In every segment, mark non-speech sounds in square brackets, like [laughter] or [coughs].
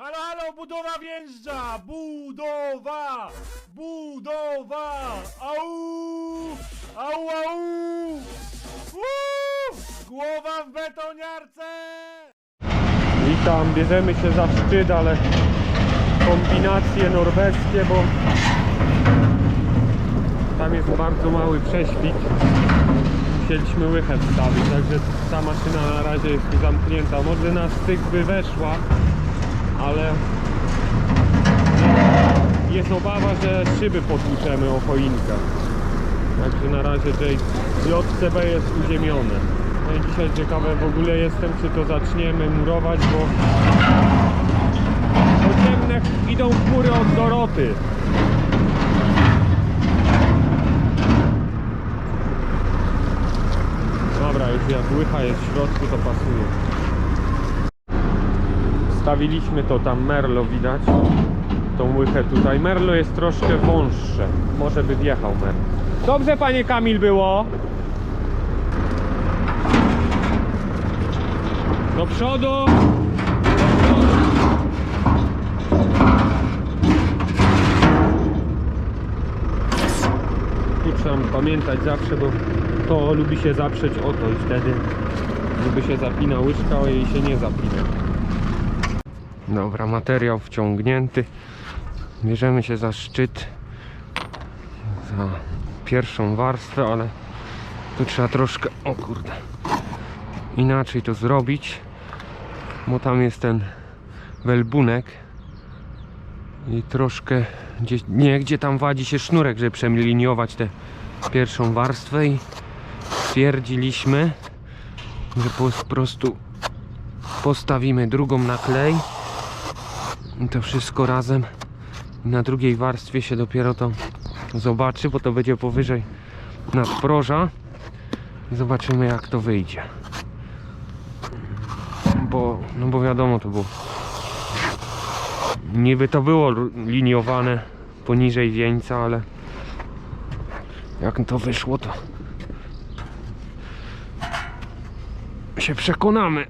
Halo, halo, budowa wjeżdża! Budowa! Budowa! Au! Au, au! Uuu! Głowa w betoniarce! Witam, bierzemy się za szczyt, ale kombinacje norweskie, bo tam jest bardzo mały prześwit. Musieliśmy łychę wstawić, także ta maszyna na razie jest zamknięta. Może na styk by weszła, ale jest obawa, że szyby potłuczemy o choinkę. Także na razie J- JCB jest uziemione. No i dzisiaj ciekawe w ogóle jestem, czy to zaczniemy murować, bo bo ciemne idą chmury od Doroty. Dobra, już jak łycha jest w środku, to pasuje. Stawiliśmy to tam, Merlo widać. Tą łychę tutaj. Merlo jest troszkę wąższe. Może by wjechał Merlo. Dobrze, panie Kamil, było. Do przodu. Tu trzeba pamiętać zawsze, bo to lubi się zaprzeć o to i wtedy gdyby się zapina łyżka, o jej się nie zapina. Dobra, materiał wciągnięty. Bierzemy się za szczyt, za pierwszą warstwę, ale tu trzeba troszkę, o kurde, inaczej to zrobić, bo tam jest ten welbunek i troszkę gdzieś, nie, gdzie tam wadzi się sznurek, żeby przeliniować tę pierwszą warstwę i stwierdziliśmy, że po prostu postawimy drugą na klej i to wszystko razem. Na drugiej warstwie się dopiero to zobaczy, bo to będzie powyżej nadproża. Zobaczymy jak to wyjdzie. Bo, no bo wiadomo to było. Niby to było liniowane poniżej wieńca, ale jak to wyszło to się przekonamy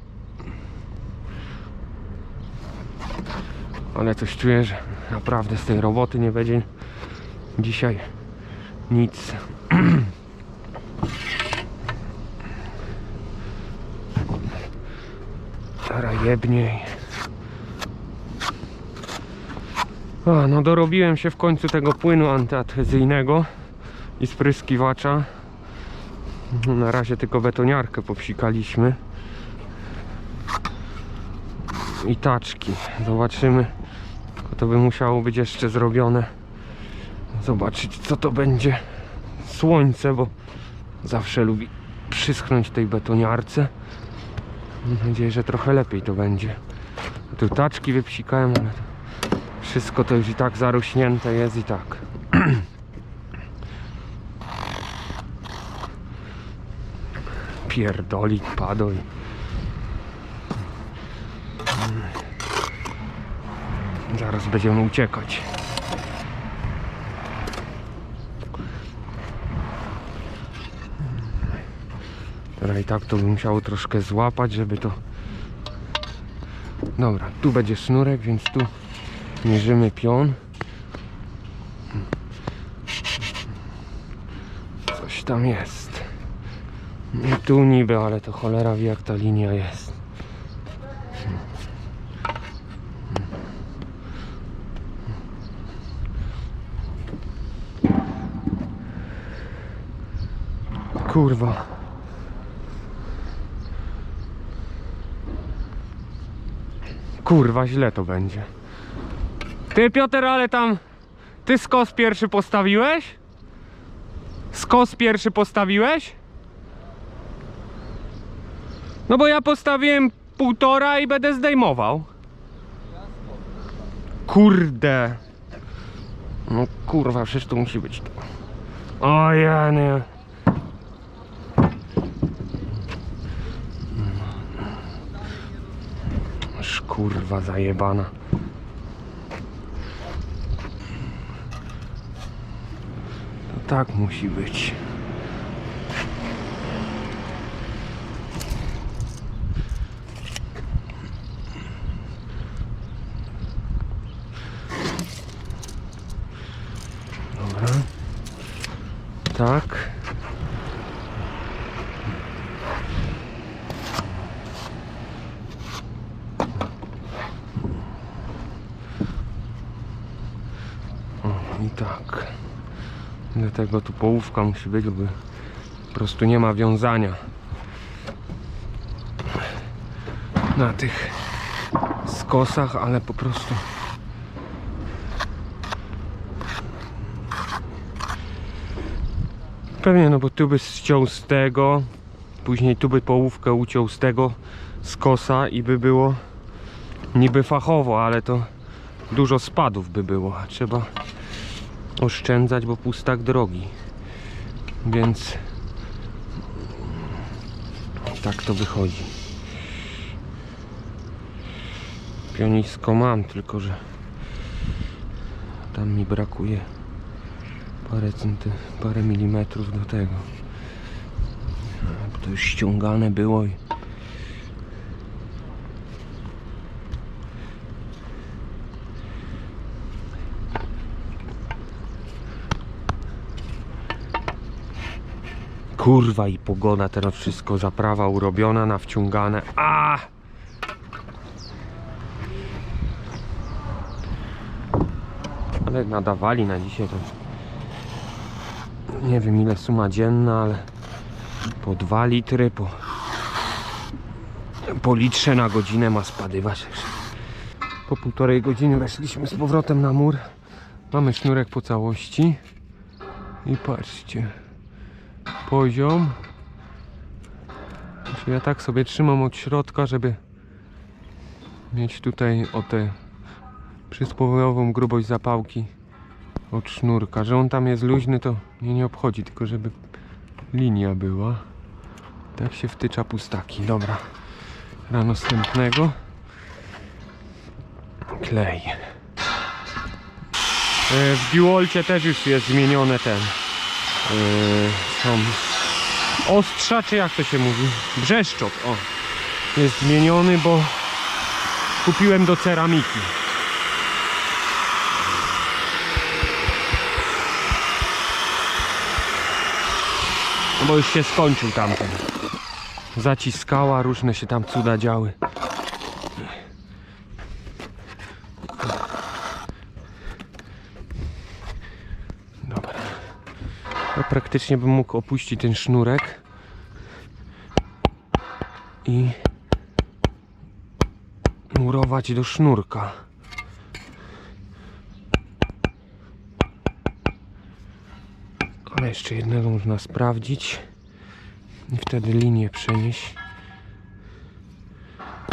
ale coś czuję, że naprawdę z tej roboty nie będzie dzisiaj nic. [clears throat] Teraz jebniej. A, no dorobiłem się w końcu tego płynu antyadhezyjnego i spryskiwacza. Na razie tylko betoniarkę popsikaliśmy. I taczki. Zobaczymy. To by musiało być jeszcze zrobione. Zobaczyć co to będzie. Słońce, bo zawsze lubi przyschnąć tej betoniarce. Mam nadzieję, że trochę lepiej to będzie. Tu taczki wypsikałem, ale wszystko to już i tak zarośnięte jest i tak. [clears throat] Pierdolik padł. Zaraz będziemy uciekać. Teraz i tak to bym musiało troszkę złapać, żeby to... Dobra, tu będzie sznurek, więc tu mierzymy pion. Coś tam jest. I tu niby, ale to cholera wie jak ta linia jest. Kurwa. Kurwa, źle to będzie. Ty Piotr, ale tam ty skos pierwszy postawiłeś? Skos pierwszy postawiłeś? No bo ja postawiłem półtora i będę zdejmował. Kurde. No kurwa, przecież to musi być to. O ja nie. Kurwa zajebana. To tak musi być. tak. O, i tak. Dlatego tu połówka musi być, bo po prostu nie ma wiązania na tych skosach, ale po prostu pewnie no bo tu by ściął z tego później tu by połówkę uciął z tego skosa i by było niby fachowo, ale to dużo spadów by było, trzeba oszczędzać, bo pustak drogi. Więc tak to wychodzi. Pionisko mam, tylko że tam mi brakuje parę centy, parę milimetrów do tego. To już ściągane było i Kurwa i pogoda teraz wszystko zaprawa urobiona, nawciągane. A! Ale nadawali na dzisiaj to nie wiem ile suma dzienna, ale po 2 litry, po po litrze na godzinę ma spadywać. Po półtorej godziny weszliśmy z powrotem na mur. Mamy sznurek po całości. I patrzcie. Poziom. Znaczy ja tak sobie trzymam od środka, żeby mieć tutaj o tę przysłowiową grubość zapałki od sznurka. Że on tam jest luźny, to mnie nie obchodzi, tylko żeby linia była. Tak się wtycza pustaki. Dobra. Na następnego. Klej. E, W Duolcie też już jest zmienione ten. Yy, są ostrza, czy jak to się mówi? Brzeszczot, o. Jest zmieniony, bo kupiłem do ceramiki. No bo już się skończył tamten. Zaciskała, różne się tam cuda działy. Dobra. Praktycznie bym mógł opuścić ten sznurek i murować do sznurka. Ale jeszcze jednego można sprawdzić i wtedy linię przenieść.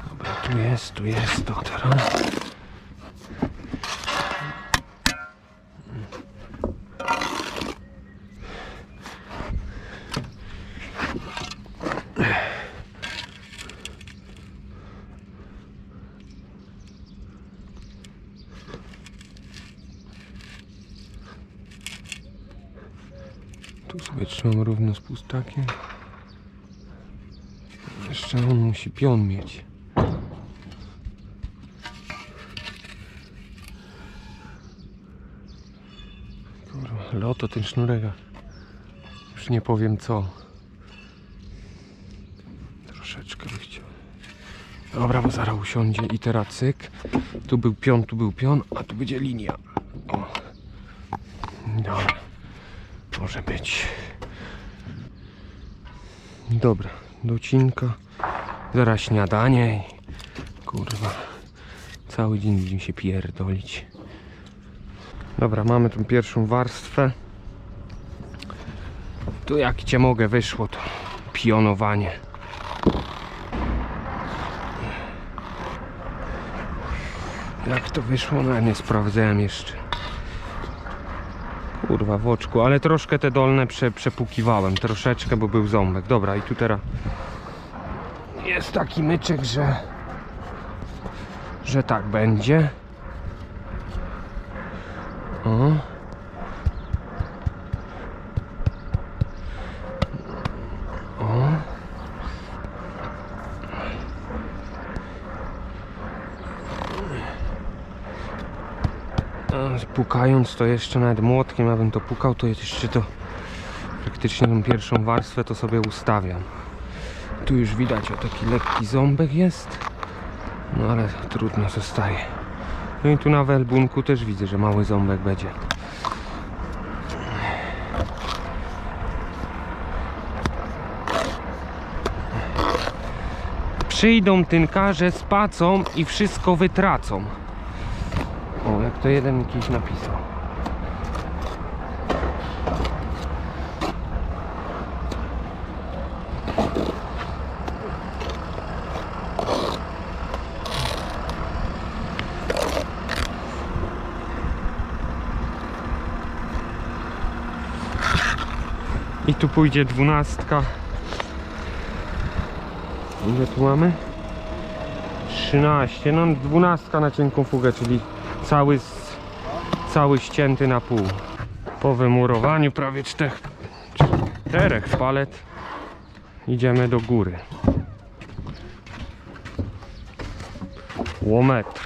Dobra, tu jest, tu jest, to teraz. Tu sobie trzymam pustakiem. Jeszcze on musi pion mieć. Kurwa, loto ten sznurek. Już nie powiem co. Troszeczkę by chciał. Dobra, bo zaraz usiądzie i teraz cyk. Tu był pion, tu był pion, a tu będzie linia. O. Dobra. Może być. Dobra, docinka. Zaraz śniadanie. i Kurwa. Cały dzień będziemy się pierdolić. Dobra, mamy tą pierwszą warstwę. Tu jak cię mogę wyszło to pionowanie. Jak to wyszło? No ja nie sprawdzałem jeszcze. Kurwa w oczku, ale troszkę te dolne prze, przepukiwałem, troszeczkę, bo był ząbek. Dobra, i tu teraz jest taki myczek, że że tak będzie. O. Pukając to jeszcze nawet młotkiem, abym to pukał, to jeszcze to faktycznie tą pierwszą warstwę to sobie ustawiam. Tu już widać, o taki lekki ząbek jest. No ale trudno zostaje. No i tu na welbunku też widzę, że mały ząbek będzie. Przyjdą tynkarze z pacą i wszystko wytracą. O, jak to jeden jakiś napisał. I tu pójdzie dwunastka. Ile tu mamy? 13, no dwunastka na cienką fugę, czyli cały, cały ścięty na pół. Po wymurowaniu prawie czterech, czterech palet idziemy do góry. Łometr.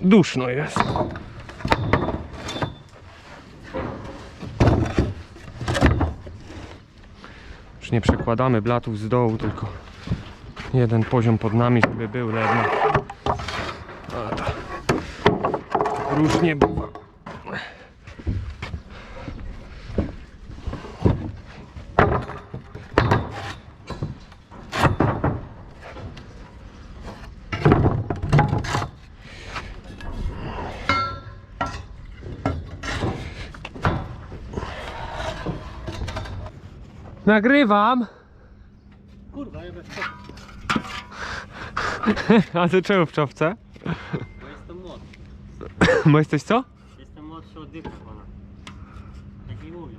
Duszno jest. Już nie przekładamy blatów z dołu, tylko jeden poziom pod nami, żeby był ledno. Różnie bywa. Nagrywam! Kurwa, ja bez [laughs] A ty czemu w czopce? bo jestem młodszy. [coughs] Bo jesteś co? Jestem młodszy od Dyka pana. Tak mi mówią.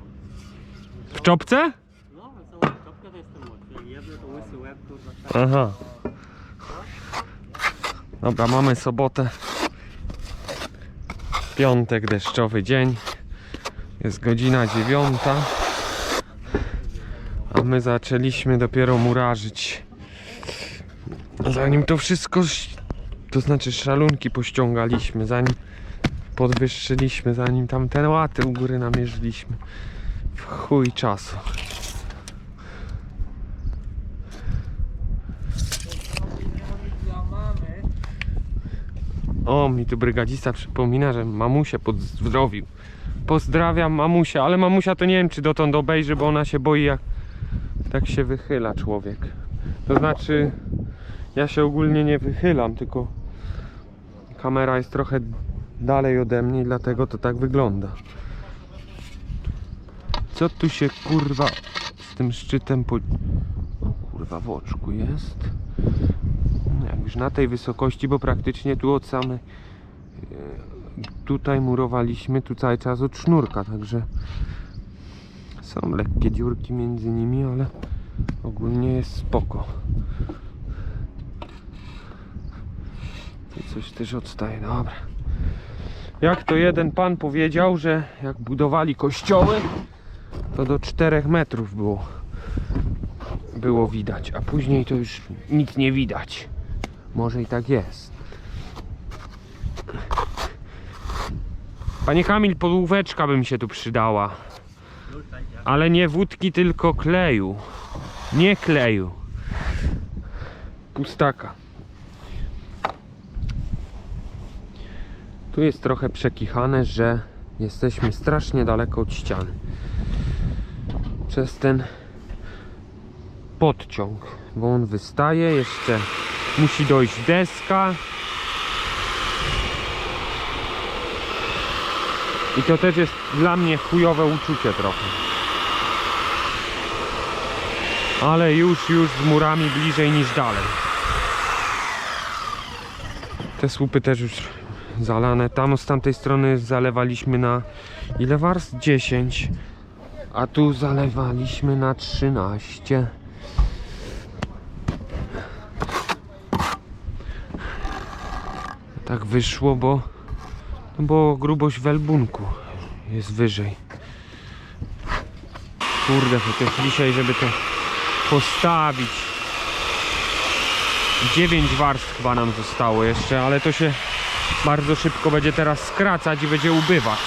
W czopce? No, jak są czopkę to jestem młodszy. Jak to łysy łeb, kurwa. tak. Aha. Dobra, mamy sobotę. Piątek, deszczowy dzień. Jest godzina dziewiąta. A my zaczęliśmy dopiero murarzyć. Zanim to wszystko, to znaczy szalunki pościągaliśmy, zanim podwyższyliśmy, zanim tam te łaty u góry namierzyliśmy. W chuj czasu. O, mi tu brygadzista przypomina, że mamusię pozdrowił. Pozdrawiam mamusia, ale mamusia to nie wiem, czy dotąd obejrzy, bo ona się boi, jak tak się wychyla człowiek. To znaczy, ja się ogólnie nie wychylam, tylko kamera jest trochę dalej ode mnie dlatego to tak wygląda. Co tu się kurwa z tym szczytem po... O kurwa w oczku jest. No, Jak już na tej wysokości, bo praktycznie tu od samej e, tutaj murowaliśmy tu cały czas od sznurka, także są lekkie dziurki między nimi, ale ogólnie jest spoko. Tu coś też odstaje, dobra. Jak to jeden pan powiedział, że jak budowali kościoły, to do 4 metrów było było widać, a później to już nic nie widać. Może i tak jest. Panie Kamil, polóweczka by mi się tu przydała. Ale nie wódki, tylko kleju. Nie kleju. Pustaka. Tu jest trochę przekichane, że jesteśmy strasznie daleko od ściany. Przez ten podciąg, bo on wystaje, jeszcze musi dojść deska. I to też jest dla mnie chujowe uczucie trochę. Ale już, już z murami bliżej niż dalej. Te słupy też już zalane. Tam z tamtej strony zalewaliśmy na ile warstw? 10. A tu zalewaliśmy na 13. Tak wyszło, bo no bo grubość welbunku jest wyżej. Kurde, chociaż dzisiaj, żeby to postawić. 9 warstw chyba nam zostało jeszcze, ale to się bardzo szybko będzie teraz skracać i będzie ubywać.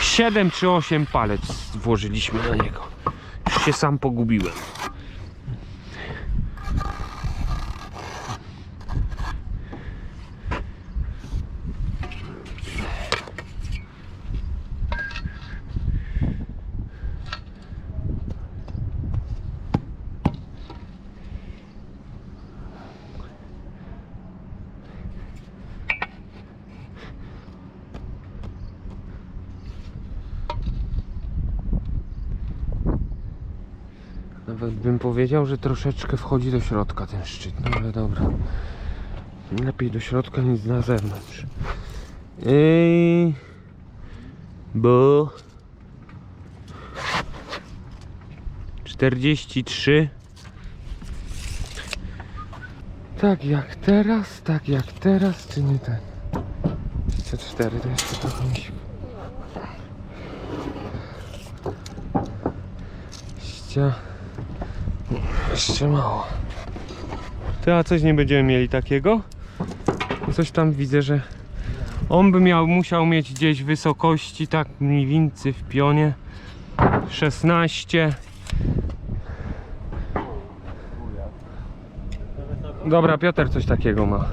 7 czy 8 palec włożyliśmy na niego. Już się sam pogubiłem. Nawet bym powiedział, że troszeczkę wchodzi do środka ten szczyt, no ale dobra. Lepiej do środka niż na zewnątrz. Ej, bo 43 Tak jak teraz, tak jak teraz, czy nie ten? 24 to jeszcze trochę mi się... Ścia... Jeszcze mało. Ty, a coś nie będziemy mieli takiego? Coś tam widzę, że on by miał, musiał mieć gdzieś wysokości, tak mniej więcej w pionie 16 Dobra, Piotr coś takiego ma.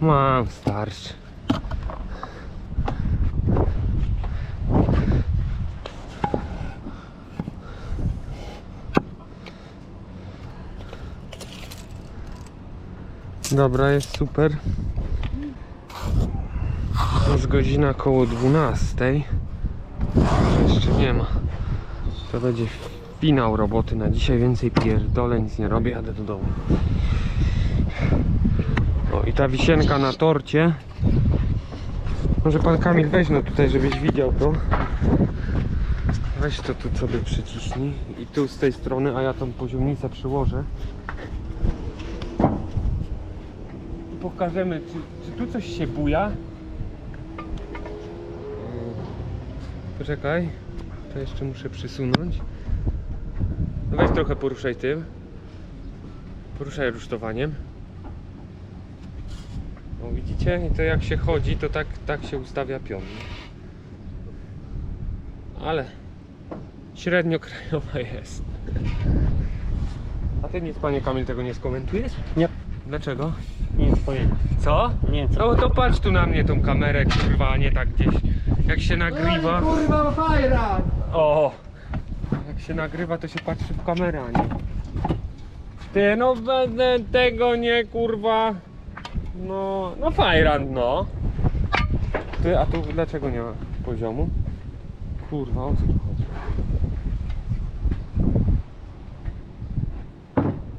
Mam, starczy. Dobra, jest super. Już godzina koło 12. Jeszcze nie ma. To będzie finał roboty na dzisiaj. Więcej pierdolę, nic nie robię, jadę do domu. O i ta wisienka na torcie. Może pan Kamil weź no tutaj, żebyś widział to. Weź to tu sobie przyciśnij. I tu z tej strony, a ja tą poziomnicę przyłożę. I pokażemy, czy, czy tu coś się buja. Poczekaj, to jeszcze muszę przysunąć. No weź trochę poruszaj tym. Poruszaj rusztowaniem. O widzicie? I to jak się chodzi, to tak, tak się ustawia pion. Ale średnio krajowa jest. A ty nic, panie Kamil, tego nie skomentujesz? Nie. Dlaczego? Nie pojęcia. Co? Nie, co? No to patrz tu na mnie tą kamerę, kurwa, a nie tak gdzieś. Jak się nagrywa. Kurwa, fajra! O! Jak się nagrywa, to się patrzy w kamerę, a nie. Ty, no będę tego nie, kurwa. No, no fajran, no. Ty, a tu dlaczego nie ma poziomu? Kurwa, o co tu chodzi?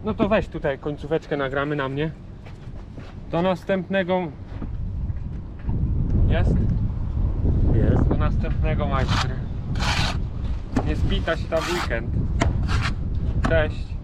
No to weź tutaj końcóweczkę nagramy na mnie. Do następnego... Jest? Jest. Do następnego majstry. Nie spita się tam weekend. Cześć.